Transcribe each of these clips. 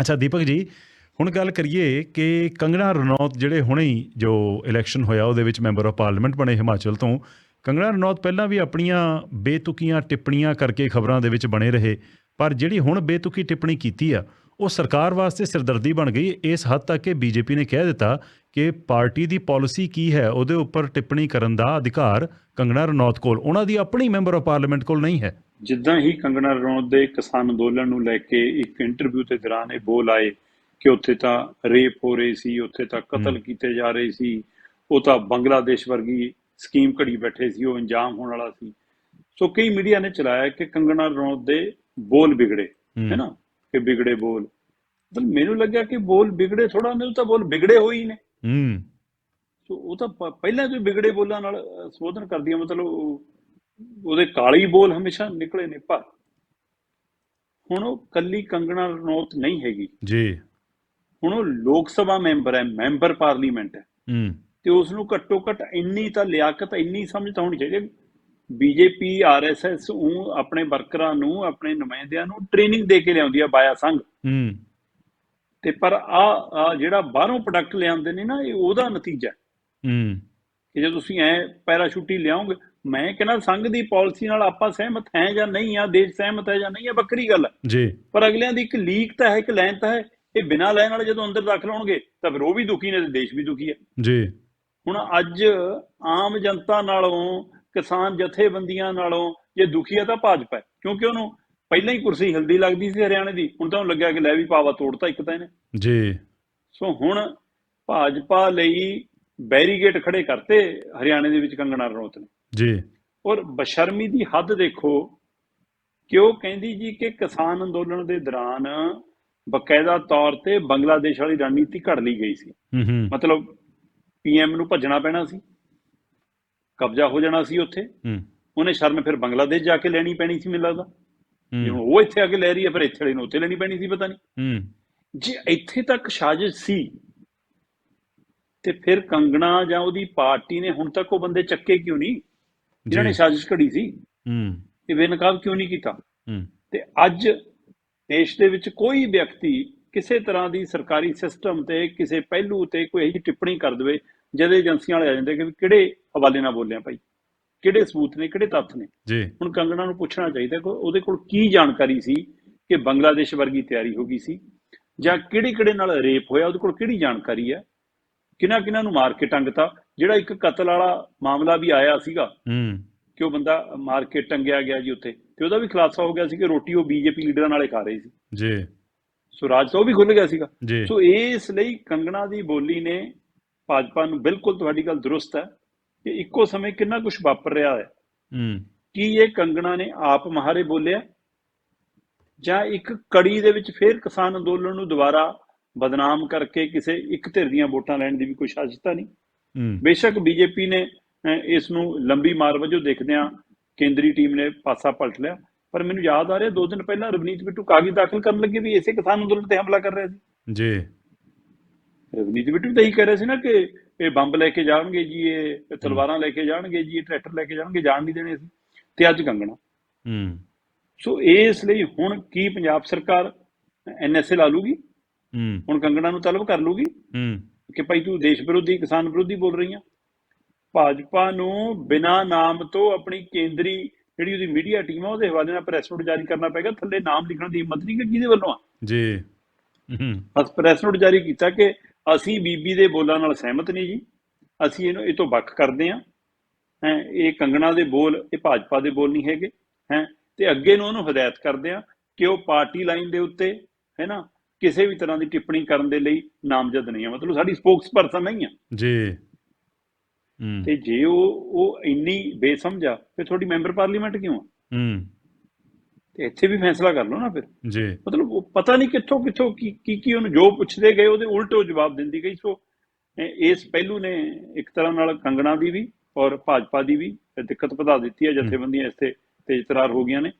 ਅੱਛਾ, ਦੀਪਕ ਜੀ, ਹੁਣ ਗੱਲ ਕਰੀਏ ਕਿ ਕੰਗਣਾ ਰਣੌਤ ਜਿਹੜੇ ਹੁਣੇ ਹੀ ਜੋ ਇਲੈਕਸ਼ਨ ਹੋਇਆ, ਉਹਦੇ ਵਿੱਚ ਮੈਂਬਰ ਆਫ ਪਾਰਲੀਮੈਂਟ ਬਣੇ ਹਿਮਾਚਲ ਤੋਂ, ਕੰਗਣਾ ਰਣੌਤ ਪਹਿਲਾਂ ਵੀ ਆਪਣੀਆਂ ਬੇਤੁਕੀਆਂ ਟਿੱਪਣੀਆਂ ਕਰਕੇ ਖਬਰਾਂ ਦੇ ਵਿੱਚ ਬਣੇ ਰਹੇ, ਪਰ ਜਿਹੜੀ ਹੁਣ ਬੇਤੁਕੀ ਟਿੱਪਣੀ ਕੀਤੀ ਆ, ਉਹ ਸਰਕਾਰ ਵਾਸਤੇ ਸਿਰਦਰਦੀ ਬਣ ਗਈ, ਇਸ ਹੱਦ ਤੱਕ ਕਿ ਬੀਜੇਪੀ ਨੇ ਕਹਿ ਦਿੱਤਾ ਕਿ ਪਾਰਟੀ ਦੀ ਪਾਲਿਸੀ ਕੀ ਹੈ, ਉਹਦੇ ਉੱਪਰ ਟਿੱਪਣੀ ਕਰਨ ਦਾ ਅਧਿਕਾਰ ਕੰਗਣਾ ਰਣੌਤ ਕੋਲ, ਉਹਨਾਂ ਦੀ ਆਪਣੀ ਮੈਂਬਰ ਆਫ ਪਾਰਲੀਮੈਂਟ ਕੋਲ ਨਹੀਂ ਹੈ। ਜਿੱਦਾਂ ਹੀ ਕੰਗਣਾ ਰਣੌਤ ਦੇ ਕਿਸਾਨ ਅੰਦੋਲਨ ਨੂੰ ਲੈ ਕੇ ਇੱਕ ਇੰਟਰਵਿਊ ਦੇ ਦੌਰਾਨ ਇਹ ਬੋਲ ਆਏ ਕਿ ਉੱਥੇ ਤਾਂ ਰੇਪ ਹੋ ਰਹੀ ਸੀ ਉੱਥੇ ਤਾਂ ਕਤਲ। ਕੀਤੇ ਜਾ ਰਹੇ ਸੀ ਉਹ ਤਾਂ ਬੰਗਲਾਦੇਸ਼ ਵਰਗੀ ਸਕੀਮ ਘੜੀ ਬੈਠੇ ਸੀ ਉਹ ਅੰਜਾਮ ਹੋਣ ਵਾਲਾ ਸੀ। ਸੋ ਕਈ ਮੀਡੀਆ ਨੇ ਚਲਾਇਆ ਕਿ ਕੰਗਣਾ ਰਣੌਤ ਦੇ ਬੋਲ ਵਿਗੜੇ ਹੂੰ, ਹੈ ਨਾ? ਕਿ ਵਿਗੜੇ ਬੋਲ। ਮਤਲਬ ਮੈਨੂੰ ਲੱਗਿਆ ਕਿ ਬੋਲ ਵਿਗੜੇ ਥੋੜਾ ਨਹੀਂ ਤਾਂ ਬੋਲ ਵਿਗੜੇ ਹੋਈ ਨੇ। ਹੂੰ। ਸੋ ਉਹ ਤਾਂ ਪਹਿਲਾਂ ਤੋਂ ਹੀ ਵਿਗੜੇ ਬੋਲਾਂ ਨਾਲ ਸੰਬੋਧਨ ਕਰਦੀ ਆ ਮਤਲਬ ਉਹ- ਉਹਦੇ ਕਾਲੀ ਬੋਲ ਹਮੇਸ਼ਾ ਨਿਕਲੇ ਨੇ ਪਰ ਹੁਣ ਉਹ ਕੱਲੀ ਕੰਗਣਾ ਰਣੌਤ ਨਹੀਂ ਹੈਗੀ। ਜੀ। ਹੁਣ ਉਹ ਲੋਕ ਸਭਾ ਮੈਂਬਰ ਹੈ ਮੈਂਬਰ ਪਾਰਲੀਮੈਂਟ ਹੈ। ਹੂੰ। ਤੇ ਉਸ ਨੂੰ ਘੱਟੋ ਘੱਟ ਇੰਨੀ ਤਾਂ ਲਿਆਕਤ ਇੰਨੀ ਸਮਝ ਤਾਂ ਹੋਣੀ ਚਾਹੀਦੀ ਬੀਜੇਪੀ ਆਰਐਸਐਸ ਉਹ ਆਪਣੇ ਵਰਕਰਾਂ ਨੂੰ ਆਪਣੇ ਨੁਮਾਇੰਦਿਆਂ ਨੂੰ ਟ੍ਰੇਨਿੰਗ ਦੇ ਕੇ ਲਿਆਉਂਦੀ ਆ ਬਾਇਆ ਸੰਘ। ਹੂੰ। ਤੇ ਪਰ ਆ ਜਿਹੜਾ ਬਾਹਰੋਂ ਪ੍ਰੋਡਕਟ ਲਿਆਉਂਦੇ ਨੇ ਨਾ ਇਹ ਉਹਦਾ ਨਤੀਜਾ ਹੈ। ਕਿ ਜੇ ਤੁਸੀਂ ਐ ਪੈਰਾਸ਼ੂਟੀ ਲਿਆਓਗੇ ਮੈਂ ਕਹਿੰਦਾ ਸੰਘ ਦੀ ਪਾਲਿਸੀ ਨਾਲ ਆਪਾਂ ਸਹਿਮਤ ਹੈ ਜਾਂ ਨਹੀਂ ਆ ਦੇਸ਼ ਸਹਿਮਤ ਹੈ ਜਾਂ ਨਹੀਂ ਹੈ ਵੱਖਰੀ ਗੱਲ ਹੈ। ਜੀ। ਪਰ ਅਗਲਿਆਂ ਦੀ ਇੱਕ ਲੀਕ ਤਾਂ ਹੈ ਇੱਕ ਲਾਈਨ ਤਾਂ ਹੈ ਇਹ ਬਿਨਾਂ ਲਾਈਨ ਵਾਲੇ ਜਦੋਂ ਅੰਦਰ ਦਾਖਲ ਹੋਣਗੇ ਤਾਂ ਫਿਰ ਉਹ ਵੀ ਦੁਖੀ ਨੇ ਤੇ ਦੇਸ਼ ਵੀ ਦੁਖੀ ਹੈ। ਜੀ। ਹੁਣ ਅੱਜ ਆਮ ਜਨਤਾ ਨਾਲੋਂ ਕਿਸਾਨ ਜਥੇਬੰਦੀਆਂ ਨਾਲੋਂ ਜੇ ਦੁਖੀ ਹੈ ਤਾਂ ਭਾਜਪਾ ਕਿਉਂਕਿ ਉਹਨੂੰ ਪਹਿਲਾਂ ਹੀ ਕੁਰਸੀ ਹਿਲਦੀ ਲੱਗਦੀ ਸੀ ਹਰਿਆਣੇ ਦੀ ਹੁਣ ਤਾਂ ਉਹਨੂੰ ਲੱਗਿਆ ਕਿ ਲੈ ਵੀ ਪਾਵਾ ਤੋੜਤਾ ਇੱਕ ਤਾਂ ਇਹਨੇ। ਜੀ। ਸੋ ਹੁਣ ਭਾਜਪਾ ਲਈ ਬੈਰੀਗੇਟ ਖੜੇ ਕਰਤੇ ਹਰਿਆਣੇ ਦੇ ਵਿੱਚ ਕੰਗਣਾ ਰਣੌਤ ਨੇ। ਜੀ। ਔਰ ਬਸ਼ਰਮੀ ਦੀ ਹੱਦ ਦੇਖੋ ਕਿ ਉਹ ਕਹਿੰਦੀ ਜੀ ਕਿ ਕਿਸਾਨ ਅੰਦੋਲਨ ਦੇ ਦੌਰਾਨ ਬਕਾਇਦਾ ਤੌਰ ਤੇ ਬੰਗਲਾਦੇਸ਼ ਵਾਲੀ ਰਣਨੀਤੀ ਘੜ ਲਈ ਗਈ ਸੀ। ਮਤਲਬ ਪੀਐਮ ਨੂੰ ਭੱਜਣਾ ਪੈਣਾ ਸੀ। ਕਬਜ਼ਾ ਹੋ ਜਾਣਾ ਸੀ ਉੱਥੇ। ਉਹਨੇ ਸ਼ਰਨ ਫਿਰ ਬੰਗਲਾਦੇਸ਼ ਜਾ ਕੇ ਲੈਣੀ ਪੈਣੀ ਸੀ ਮੈਨੂੰ ਲੱਗਦਾ। ਉਹ ਇੱਥੇ ਆ ਕੇ ਲੈ ਰਹੀ ਹੈ ਫਿਰ ਇੱਥੇ ਵਾਲੀ ਨੂੰ ਉੱਥੇ ਲੈਣੀ ਪੈਣੀ ਸੀ ਪਤਾ ਨਹੀਂ। ਜੇ ਇੱਥੇ ਤੱਕ ਸਾਜ਼ਿਸ਼ ਸੀ ਤੇ ਫਿਰ ਕੰਗਣਾ ਜਾਂ ਉਹਦੀ ਪਾਰਟੀ ਨੇ ਹੁਣ ਤੱਕ ਉਹ ਬੰਦੇ ਚੱਕੇ ਕਿਉਂ ਨਹੀਂ? ਜਿਨ੍ਹਾਂ ਨੇ ਸਾਜ਼ਿਸ਼ ਘੜੀ ਸੀ ਹੂੰ। ਇਹ ਬੇਨਕਾਬ ਕਿਉਂ ਨਹੀਂ ਕੀਤਾ? ਹੂੰ। ਤੇ ਅੱਜ ਦੇਸ਼ ਦੇ ਵਿੱਚ ਕੋਈ ਵਿਅਕਤੀ ਕਿਸੇ ਤਰ੍ਹਾਂ ਦੀ ਸਰਕਾਰੀ ਸਿਸਟਮ ਤੇ ਕਿਸੇ ਪਹਿਲੂ ਤੇ ਕੋਈ ਇਹੀ ਟਿੱਪਣੀ ਕਰ ਦੇਵੇ ਜਦ ਏਜੰਸੀਆਂ ਵਾਲੇ ਆ ਜਾਂਦੇ ਕਿ ਕਿਹੜੇ ਹਵਾਲੇ ਨਾਲ ਬੋਲਿਆ ਭਾਈ? ਕਿਹੜੇ ਸਬੂਤ ਨੇ ਕਿਹੜੇ ਤੱਥ ਨੇ? ਜੀ। ਹੁਣ ਕੰਗਣਾ ਨੂੰ ਪੁੱਛਣਾ ਚਾਹੀਦਾ ਕਿ ਉਹਦੇ ਕੋਲ ਕੀ ਜਾਣਕਾਰੀ ਸੀ ਕਿ ਬੰਗਲਾਦੇਸ਼ ਵਰਗੀ ਤਿਆਰੀ ਹੋ ਗਈ ਸੀ ਜਾਂ ਕਿਹੜੇ ਕਿਹੜੇ ਨਾਲ ਰੇਪ ਹੋਇਆ ਉਹਦੇ ਕੋਲ ਕਿਹੜੀ ਜਾਣਕਾਰੀ ਹੈ? ਕਿਹਨਾਂ ਕਿਹਨਾਂ ਨੂੰ ਮਾਰ ਕੇ ਟੰਗਤਾ। ਜਿਹੜਾ ਇੱਕ ਕਤਲ ਵਾਲਾ ਮਾਮਲਾ ਵੀ ਆਇਆ ਸੀਗਾ ਹੂੰ। ਕਿ ਉਹ ਬੰਦਾ ਮਾਰ ਕੇ ਟੰਗਿਆ ਗਿਆ ਜੀ ਉੱਥੇ ਤੇ ਉਹਦਾ ਵੀ ਖੁਲਾਸਾ ਹੋ ਗਿਆ ਸੀ ਕਿ ਰੋਟੀ ਉਹ ਬੀਜੇਪੀ ਲੀਡਰਾਂ ਨਾਲੇ ਖਾ ਰਹੀ ਸੀ। ਜੀ। ਸੋ ਰਾਜ ਤਾਂ ਉਹ ਵੀ ਖੁੱਲ ਗਿਆ ਸੀਗਾ। ਸੋ ਇਸ ਲਈ ਕੰਗਣਾ ਦੀ ਬੋਲੀ ਨੇ ਭਾਜਪਾ ਨੂੰ ਬਿਲਕੁਲ ਤੁਹਾਡੀ ਗੱਲ ਦਰੁਸਤ ਹੈ ਕਿ ਇੱਕੋ ਸਮੇਂ ਕਿੰਨਾ ਕੁਝ ਵਾਪਰ ਰਿਹਾ ਹੈ। ਹੂੰ। ਕੀ ਇਹ ਕੰਗਣਾ ਨੇ ਆਪ ਮਹਾਰੇ ਬੋਲਿਆ ਜਾਂ ਇੱਕ ਕੜੀ ਦੇ ਵਿੱਚ ਫੇਰ ਕਿਸਾਨ ਅੰਦੋਲਨ ਨੂੰ ਦੁਬਾਰਾ ਬਦਨਾਮ ਕਰਕੇ ਕਿਸੇ ਇੱਕ ਧਿਰ ਦੀਆਂ ਵੋਟਾਂ ਲੈਣ ਦੀ ਵੀ ਕੋਈ ਸਾਜ਼ਿਸ਼ ਤਾਂ ਨਹੀਂ। ਹੂੰ। ਬੇਸ਼ੱਕ ਬੀਜੇਪੀ ਨੇ ਇਸ ਨੂੰ ਲੰਬੀ ਮਾਰ ਵਜੋਂ ਦੇਖਦਿਆਂ ਕੇਂਦਰੀ ਟੀਮ ਨੇ ਪਾਸਾ ਪਲਟ ਲਿਆ। ਪਰ ਮੈਨੂੰ ਯਾਦ ਆ ਰਿਹਾ ਦੋ ਦਿਨ ਪਹਿਲਾਂ ਰਵਨੀਤ ਬਿੱਟੂ ਕਾਗਜ਼ ਦਾਖਲ ਕਰਨ ਲੱਗੇ ਵੀ ਇਸੇ ਕਿਸਾਨ ਅੰਦੋਲਨ ਤੇ ਹਮਲਾ ਕਰ ਰਿਹਾ ਸੀ। ਜੀ। ਰਵਨੀਤ ਬਿੱਟੂ ਤਾਂ ਇਹੀ ਕਹਿ ਰਿਹਾ ਸੀ ਨਾ ਕਿ ਇਹ ਬੰਬ ਲੈ ਕੇ ਜਾਣਗੇ ਜੀ ਇਹ ਤਲਵਾਰਾਂ ਲੈ ਕੇ ਜਾਣਗੇ ਜੀ ਇਹ ਟਰੈਕਟਰ ਲੈ ਕੇ ਜਾਣਗੇ ਜਾਣ ਨਹੀਂ ਦੇਣੇ ਸੀ ਤੇ ਅੱਜ ਕੰਗਣਾ। ਹੂੰ। ਸੋ ਇਸ ਲਈ ਹੁਣ ਕੀ ਪੰਜਾਬ ਸਰਕਾਰ ਐਨਐਸਏ ਲਾ ਲੂਗੀ? ਹੂੰ ਹੁਣ ਕੰਗਣਾ ਨੂੰ ਤਲਬ ਕਰ ਲੂਗੀ ਹੂੰ। ਕਿ ਭਾਈ ਤੂੰ ਦੇਸ਼ ਵਿਰੋਧੀ ਕਿਸਾਨ ਵਿਰੋਧੀ ਬੋਲ ਰਹੀ ਆ। ਭਾਜਪਾ ਨੂੰ ਬਿਨਾ ਨਾਮ ਤੋਂ ਆਪਣੀ ਕੇਂਦਰੀ ਜਿਹੜੀ ਉਹਦੀ ਮੀਡੀਆ ਟੀਮ ਆ ਉਹਦੇ ਹਵਾਲੇ ਨਾਲ ਪ੍ਰੈਸ ਨੋਟ ਜਾਰੀ ਕਰਨਾ ਪੈਗਾ ਥੱਲੇ ਨਾਮ ਲਿਖਣ ਦੀ ਹਿੰਮਤ ਨਹੀਂ ਕਿ ਕਿਹਦੇ ਵੱਲੋਂ ਆ। ਜੀ। ਹੂੰ। ਬਸ ਪ੍ਰੈਸ ਨੋਟ ਜਾਰੀ ਕੀਤਾ ਕਿ ਅਸੀਂ ਬੀਬੀ ਦੇ ਬੋਲਾਂ ਨਾਲ ਸਹਿਮਤ ਨਹੀਂ ਜੀ। ਅਸੀਂ ਇਹਨੂੰ ਇਹ ਤੋਂ ਵੱਖ ਕਰਦੇ ਹਾਂ ਹੈ ਇਹ ਕੰਗਣਾ ਦੇ ਬੋਲ ਇਹ ਭਾਜਪਾ ਦੇ ਬੋਲ ਨਹੀਂ ਹੈਗੇ। ਹੈ ਤੇ ਅੱਗੇ ਨੂੰ ਉਹਨੂੰ ਹਦਾਇਤ ਕਰਦੇ ਹਾਂ ਕਿ ਉਹ ਪਾਰਟੀ ਲਾਈਨ ਦੇ ਉੱਤੇ ਹੈ ਨਾ ਕਿਸੇ ਵੀ ਤਰ੍ਹਾਂ ਦੀ ਟਿੱਪਣੀ ਕਰਨ ਦੇ ਲਈ ਨਾਮਜ਼ਦ ਨਹੀਂ ਹੈ ਮਤਲਬ ਸਾਡੀ ਸਪੋਕਸਪਰਸਨ ਨਹੀਂ ਆ। ਜੀ। ਹੂੰ। ਤੇ ਜੇ ਉਹ ਉਹ ਇੰਨੀ ਬੇਸਮਝ ਆ ਫਿਰ ਤੁਹਾਡੀ ਮੈਂਬਰ ਪਾਰਲੀਮੈਂਟ ਕਿਉਂ ਆ? ਹੂੰ। ਤੇ ਇੱਥੇ ਵੀ ਫੈਸਲਾ ਕਰ ਲਓ ਨਾ ਫਿਰ। ਜੀ। ਮਤਲਬ ਉਹ ਪਤਾ ਨਹੀਂ ਕਿੱਥੋਂ ਕਿੱਥੋਂ ਕੀ ਕੀ ਕੀ ਉਹਨੂੰ ਜੋ ਪੁੱਛਦੇ ਗਏ ਉਹਦੇ ਉਲਟ ਉਹ ਜਵਾਬ ਦਿੰਦੀ ਗਈ। ਸੋ ਇਸ ਪਹਿਲੂ ਨੇ ਇੱਕ ਤਰ੍ਹਾਂ ਨਾਲ ਕੰਗਣਾ ਦੀ ਵੀ ਔਰ ਭਾਜਪਾ ਦੀ ਵੀ ਦਿੱਕਤ ਵਧਾ ਦਿੱਤੀ ਹੈ। ਜਥੇਬੰਦੀਆਂ ਇਸ ਤੇ ਤੇਜ਼ ਤਰਾਰ ਹੋ ਗਈਆਂ ਨੇ।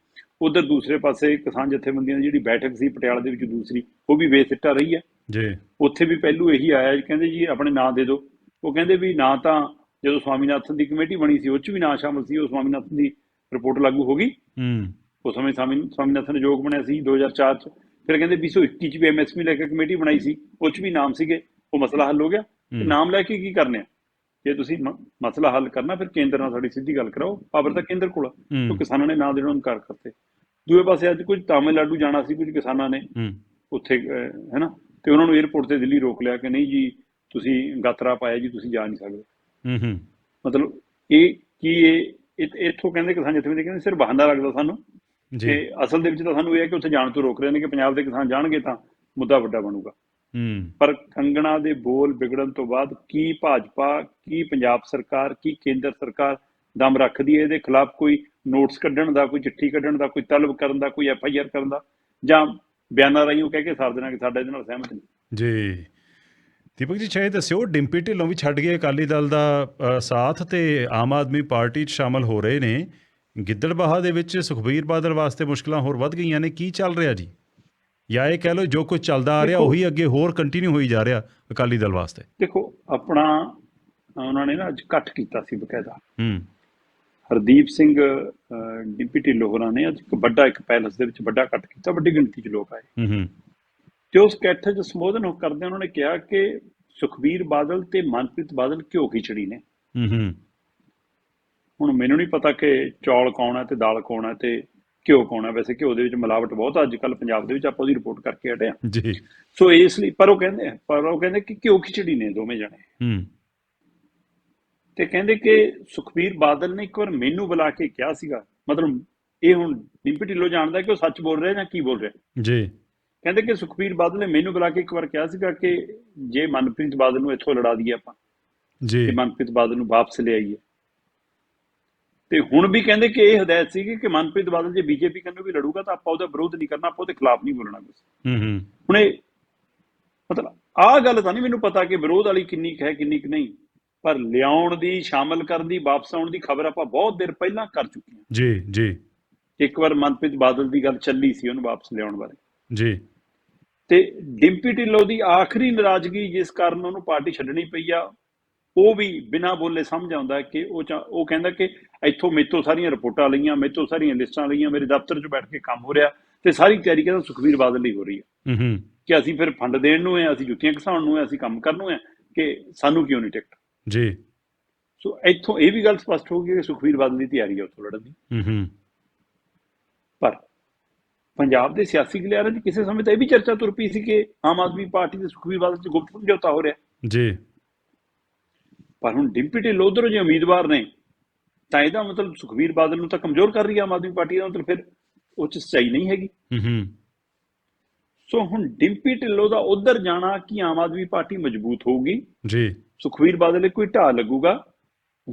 ਉਧਰ ਦੂਸਰੇ ਪਾਸੇ ਕਿਸਾਨ ਜਥੇਬੰਦੀਆਂ ਦੀ ਜਿਹੜੀ ਬੈਠਕ ਸੀ ਪਟਿਆਲਾ ਦੇ ਵਿੱਚ ਦੂਸਰੀ ਉਹ ਵੀ ਬੇਸਿੱਟਾ ਰਹੀ ਹੈ। ਜੀ। ਉੱਥੇ ਵੀ ਪਹਿਲੂ ਇਹੀ ਆਇਆ ਕਹਿੰਦੇ ਜੀ ਆਪਣੇ ਨਾਂ ਦੇ ਦਿਓ। ਉਹ ਕਹਿੰਦੇ ਵੀ ਨਾਂ ਤਾਂ ਜਦੋਂ ਸਵਾਮੀਨਾਥਨ ਦੀ ਕਮੇਟੀ ਬਣੀ ਸੀ ਉਹ 'ਚ ਵੀ ਨਾਂ ਸ਼ਾਮਲ ਸੀ ਉਹ ਸਵਾਮੀਨਾਥਨ ਦੀ ਰਿਪੋਰਟ ਲਾਗੂ ਹੋ ਗਈ। ਹੂੰ। ਉਸ ਸਮੇਂ ਸਵਾਮੀ ਸਵਾਮੀਨਾਥਨ ਯੋਗ ਬਣਿਆ ਸੀ 2004 ਚ। ਫਿਰ ਕਹਿੰਦੇ 221 ਚ ਵੀ ਐਮਐਸਪੀ ਲੈ ਕੇ ਕਮੇਟੀ ਬਣਾਈ ਸੀ ਉਹ ਚ ਵੀ ਨਾਮ ਸੀਗੇ ਉਹ ਮਸਲਾ ਹੱਲ ਹੋ ਗਿਆ। ਨਾਮ ਲੈ ਕੇ ਕੀ ਕਰਨੇ ਆ? ਜੇ ਤੁਸੀਂ ਮਸਲਾ ਹੱਲ ਕਰਨਾ ਫਿਰ ਕੇਂਦਰ ਨਾਲ ਸਾਡੀ ਸਿੱਧੀ ਗੱਲ ਕਰਾਓ। ਪਾਵਰ ਤਾਂ ਕੇਂਦਰ ਕੋਲ। ਉਹ ਕਿਸਾਨਾਂ ਨੇ ਨਾਂ ਦੇਣਾ ਇਨਕਾਰ ਕਰਤੇ। ਦੂਏ ਪਾਸੇ ਅੱਜ ਕੁਝ ਤਾਮਿਲਨਾਡੂ ਜਾਣਾ ਸੀ ਕੁਝ ਕਿਸਾਨਾਂ ਨੇ ਉੱਥੇ ਹੈਨਾ? ਤੇ ਉਹਨਾਂ ਨੂੰ 에ਅਰਪੋਰਟ ਤੇ ਦਿੱਲੀ ਰੋਕ ਲਿਆ ਕਿ ਨਹੀਂ ਜੀ ਤੁਸੀਂ ਗਾਤਰਾ ਪਾਇਆ ਜੀ ਤੁਸੀਂ ਜਾ ਨਹੀਂ ਸਕਦੇ। ਹੂੰ ਹੂੰ। ਮਤਲਬ ਇਹ ਕੀ ਇਹ ਇੱਥੋਂ ਕਹਿੰਦੇ ਕਿਸਾਨ ਜਥੇਬੰਦੀ ਕਹਿੰਦੇ ਸਿਰ ਬਹਾਨਾ ਲੱਗਦਾ ਸਾਨੂੰ। ਜੀ। ਤੇ ਅਸਲ ਦੇ ਵਿੱਚ ਤਾਂ ਸਾਨੂੰ ਇਹ ਹੈ ਕਿ ਉੱਥੇ ਜਾਣ ਤੋਂ ਰੋਕ ਰਹੇ ਨੇ ਕਿ ਪੰਜਾਬ ਦੇ ਕਿਸਾਨ ਜਾਣਗੇ ਤਾਂ ਮੁੱਦਾ ਵੱਡਾ ਬਣੂਗਾ। ਪਰ ਕੰਗਣਾ ਦੇ ਬੋਲ ਵਿਗੜਨ ਤੋਂ ਬਾਅਦ ਕੀ ਭਾਜਪਾ ਕੀ ਪੰਜਾਬ ਸਰਕਾਰ ਕੀ ਕੇਂਦਰ ਸਰਕਾਰ ਦਮ ਰੱਖਦੀ ਹੈ? ਇਹਦੇ ਖਿਲਾਫ ਕੋਈ ਨੋਟਸ ਕੱਢਣ ਦਾ ਕੋਈ ਚਿੱਠੀ ਕੱਢਣ ਦਾ ਕੋਈ ਤਲਬ ਕਰਨ ਦਾ ਕੋਈ ਐਫ ਆਈ ਆਰ ਕਰਨ ਦਾ ਜਾਂ ਬਿਆਨਾਂ ਰਾਹੀਂ ਉਹ ਕਹਿ ਕੇ ਸਾਰ ਦੇਣਾ ਕਿ ਸਾਡਾ ਇਹਦੇ ਨਾਲ ਸਹਿਮਤ ਨਹੀਂ। ਜੀ। ਦੀਪਕ ਜੀ ਚਾਹੇ ਦੱਸਿਓ ਡਿੰਪੀ ਢਿੱਲੋਂ ਵੀ ਛੱਡ ਗਏ ਅਕਾਲੀ ਦਲ ਦਾ ਸਾਥ ਤੇ ਆਮ ਆਦਮੀ ਪਾਰਟੀ 'ਚ ਸ਼ਾਮਲ ਹੋ ਰਹੇ ਨੇ। ਗਿੱਦੜਬਾਹਾ ਦੇ ਵਿੱਚ ਸੁਖਬੀਰ ਬਾਦਲ ਵਾਸਤੇ ਮੁਸ਼ਕਲਾਂ ਹੋਰ ਵੱਧ ਗਈਆਂ ਨੇ ਕੀ ਚੱਲ ਰਿਹਾ ਜੀ? ਜਾਂ ਇਹ ਕਹਿ ਲਓ ਜੋ ਕੁਝ ਚੱਲਦਾ ਆ ਰਿਹਾ ਉਹੀ ਅੱਗੇ ਹੋਰ ਕੰਟੀਨਿਊ ਹੋਈ ਜਾ ਰਿਹਾ ਅਕਾਲੀ ਦਲ ਵਾਸਤੇ। ਦੇਖੋ ਆਪਣਾ ਉਹਨਾਂ ਨੇ ਨਾ ਅੱਜ ਇਕੱਠ ਕੀਤਾ ਸੀ ਬਕਾਇਦਾ। ਹੂੰ। ਹਰਦੀਪ ਸਿੰਘ ਅਹ, ਡਿੰਪੀ ਢਿੱਲੋਂ ਹੋਰਾਂ ਨੇ ਅੱਜ ਇੱਕ ਵੱਡਾ ਇੱਕ ਪੈਲਸ ਦੇ ਵਿੱਚ ਵੱਡਾ ਇਕੱਠ ਕੀਤਾ ਵੱਡੀ ਗਿਣਤੀ 'ਚ ਲੋਕ ਆਏ। ਹੂੰ ਹੂੰ। ਤੇ ਉਸ ਇਕੱਠ 'ਚ ਸੰਬੋਧਨ ਉਹ ਕਰਦੇ ਉਹਨਾਂ ਨੇ ਕਿਹਾ ਕਿ ਸੁਖਬੀਰ ਬਾਦਲ ਤੇ ਮਨਪ੍ਰੀਤ ਬਾਦਲ ਘਿਓ ਖਿਚੜੀ ਨੇ? ਹੂੰ ਹੂੰ। ਹੁਣ ਮੈਨੂੰ ਨਹੀਂ ਪਤਾ ਕਿ ਚੌਲ ਕੌਣ ਹੈ ਤੇ ਦਾਲ ਕੌਣ ਹੈ ਤੇ ਘਿਓ ਕੌਣ ਹੈ ਵੈਸੇ ਘਿਓ ਦੇ ਵਿੱਚ ਮਿਲਾਵਟ ਬਹੁਤ ਅੱਜ ਕੱਲ ਪੰਜਾਬ ਦੇ ਵਿੱਚ ਆਪਾਂ ਉਹਦੀ ਰਿਪੋਰਟ ਕਰਕੇ ਹਟੇ ਹਾਂ ਜੀ। ਸੋ ਇਸ ਲਈ ਪਰ ਉਹ ਕਹਿੰਦੇ ਪਰ ਉਹ ਕਹਿੰਦੇ ਕਿ ਘਿਓ ਖਿਚੜੀ ਨੇ ਦੋਵੇਂ ਜਣੇ। ਹੂੰ। ਤੇ ਕਹਿੰਦੇ ਕਿ ਸੁਖਬੀਰ ਬਾਦਲ ਨੇ ਇੱਕ ਵਾਰ ਮੈਨੂੰ ਬੁਲਾ ਕੇ ਕਿਹਾ ਸੀਗਾ ਮਤਲਬ ਇਹ ਹੁਣ ਡਿੰਪੀ ਢਿੱਲੋਂ ਜਾਣਦਾ ਕਿ ਉਹ ਸੱਚ ਬੋਲ ਰਿਹਾ ਜਾਂ ਕੀ ਬੋਲ ਰਿਹਾ। ਜੀ। ਕਹਿੰਦੇ ਕਿ ਸੁਖਬੀਰ ਬਾਦਲ ਨੇ ਮੈਨੂੰ ਬੁਲਾ ਕੇ ਇੱਕ ਵਾਰ ਕਿਹਾ ਸੀਗਾ ਕਿ ਜੇ ਮਨਪ੍ਰੀਤ ਬਾਦਲ ਨੂੰ ਇੱਥੋਂ ਲੜਾ ਦਈਏ ਆਪਾਂ ਜੀ। ਕਿ ਮਨਪ੍ਰੀਤ ਬਾਦਲ ਨੂੰ ਵਾਪਸ ਲੈ ਆਈਏ। ਤੇ ਹੁਣ ਵੀ ਕਹਿੰਦੇ ਕਿ ਇਹ ਹਦਾਇਤ ਸੀ ਕਿ ਮਨਪ੍ਰੀਤ ਬਾਦਲ ਜੇ ਬੀਜੇਪੀ ਕੰਨੋਂ ਵੀ ਲੜੂਗਾ ਤਾਂ ਆਪਾਂ ਉਹਦਾ ਵਿਰੋਧ ਨਹੀਂ ਕਰਨਾ ਆਪਾਂ ਉਹਦੇ ਖਿਲਾਫ ਨਹੀਂ ਬੋਲਣਾ ਕੁਝ ਹੂੰ ਹੂੰ। ਹੁਣ ਇਹ ਮਤਲਬ ਆਹ ਗੱਲ ਤਾਂ ਨਹੀਂ ਮੈਨੂੰ ਪਤਾ ਕਿ ਵਿਰੋਧ ਵਾਲੀ ਕਿੰਨੀ ਹੈ ਕਿੰਨੀ ਕੁ ਨਹੀਂ ਪਰ ਲਿਆਉਣ ਦੀ ਸ਼ਾਮਲ ਕਰਨ ਦੀ ਵਾਪਸ ਆਉਣ ਦੀ ਖਬਰ ਆਪਾਂ ਬਹੁਤ ਦੇਰ ਪਹਿਲਾਂ ਕਰ ਚੁੱਕੇ ਹਾਂ। ਜੀ ਜੀ। ਇੱਕ ਵਾਰ ਮਨਪ੍ਰੀਤ ਬਾਦਲ ਦੀ ਗੱਲ ਚੱਲੀ ਸੀ ਉਹਨੂੰ ਵਾਪਸ ਲਿਆਉਣ ਬਾਰੇ। ਜੀ। ਤੇ ਡਿੰਪੀ ਢਿੱਲੋਂ ਦੀ ਆਖਰੀ ਨਾਰਾਜ਼ਗੀ ਜਿਸ ਕਾਰਨ ਉਹਨੂੰ ਪਾਰਟੀ ਛੱਡਣੀ ਪਈ ਆ ਉਹ ਵੀ ਬਿਨਾਂ ਬੋਲੇ ਸਮਝ ਆਉਂਦਾ ਕਿ ਉਹ ਉਹ ਕਹਿੰਦਾ ਕਿ ਇੱਥੋਂ ਮੇਤੋਂ ਸਾਰੀਆਂ ਰਿਪੋਰਟਾਂ ਲਈਆਂ ਮੇਤੋਂ ਸਾਰੀਆਂ ਲਿਸਟਾਂ ਲਈਆਂ ਮੇਰੇ ਦਫ਼ਤਰ 'ਚ ਬੈਠ ਕੇ ਕੰਮ ਹੋ ਰਿਹਾ ਤੇ ਸਾਰੀ ਤਿਆਰੀ ਕਹਿੰਦਾ ਸੁਖਬੀਰ ਬਾਦਲ ਲਈ ਹੋ ਰਹੀ ਹੈ। ਹੂੰ ਕਿ ਅਸੀਂ ਫਿਰ ਫੰਡ ਦੇਣ ਨੂੰ ਹੈ ਅਸੀਂ ਜੁੱਤੀਆਂ ਘਸਾਉਣ ਨੂੰ ਹੈ ਅਸੀਂ ਕੰਮ ਕਰਨ ਨੂੰ ਹੈ ਕਿ ਸਾਨੂੰ ਕਿਉਂ ਨਹੀਂ ਟਿਕਟ? ਜੀ। ਸੋ ਇੱਥੋਂ ਇਹ ਵੀ ਗੱਲ ਸਪਸ਼ਟ ਹੋ ਗਈ ਕਿ ਸੁਖਬੀਰ ਬਾਦਲ ਦੀ ਤਿਆਰੀ ਹੈ ਉੱਥੋਂ ਲੜਨ ਦੀ। ਹੂੰ ਹੂੰ। ਪਰ ਪੰਜਾਬ ਦੇ ਸਿਆਸੀ ਗਲਿਆਰਾਂ 'ਚ ਕਿਸੇ ਸਮੇਂ ਤਾਂ ਇਹ ਵੀ ਚਰਚਾ ਤੁਰ ਪਈ ਸੀ ਕਿ ਆਮ ਆਦਮੀ ਪਾਰਟੀ ਤੇ ਸੁਖਬੀਰ ਬਾਦਲ 'ਚ ਗੁਪਤ ਸਮਝੌਤਾ ਹੋ ਰਿਹਾ। ਜੀ। ਪਰ ਹੁਣ ਡਿੰਪੀ ਢਿੱਲੋਂ ਉੱਧਰੋਂ ਜੇ ਉਮੀਦਵਾਰ ਨੇ ਤਾਂ ਇਹਦਾ ਮਤਲਬ ਸੁਖਬੀਰ ਬਾਦਲ ਨੂੰ ਤਾਂ ਕਮਜ਼ੋਰ ਕਰ ਰਹੀ ਹੈ ਆਮ ਆਦਮੀ ਪਾਰਟੀ ਦਾ ਮਤਲਬ ਫਿਰ ਉਹ 'ਚ ਸੱਚਾਈ ਨਹੀਂ ਹੈਗੀ। ਹੂੰ ਹੂੰ। ਸੋ ਹੁਣ ਡਿੰਪੀ ਢਿੱਲੋਂ ਦਾ ਉਧਰ ਜਾਣਾ ਕਿ ਆਮ ਆਦਮੀ ਪਾਰਟੀ ਮਜ਼ਬੂਤ ਹੋਊਗੀ ਜੀ। ਸੁਖਬੀਰ ਬਾਦਲ ਲਈ ਕੋਈ ਢਾਹ ਲੱਗੂਗਾ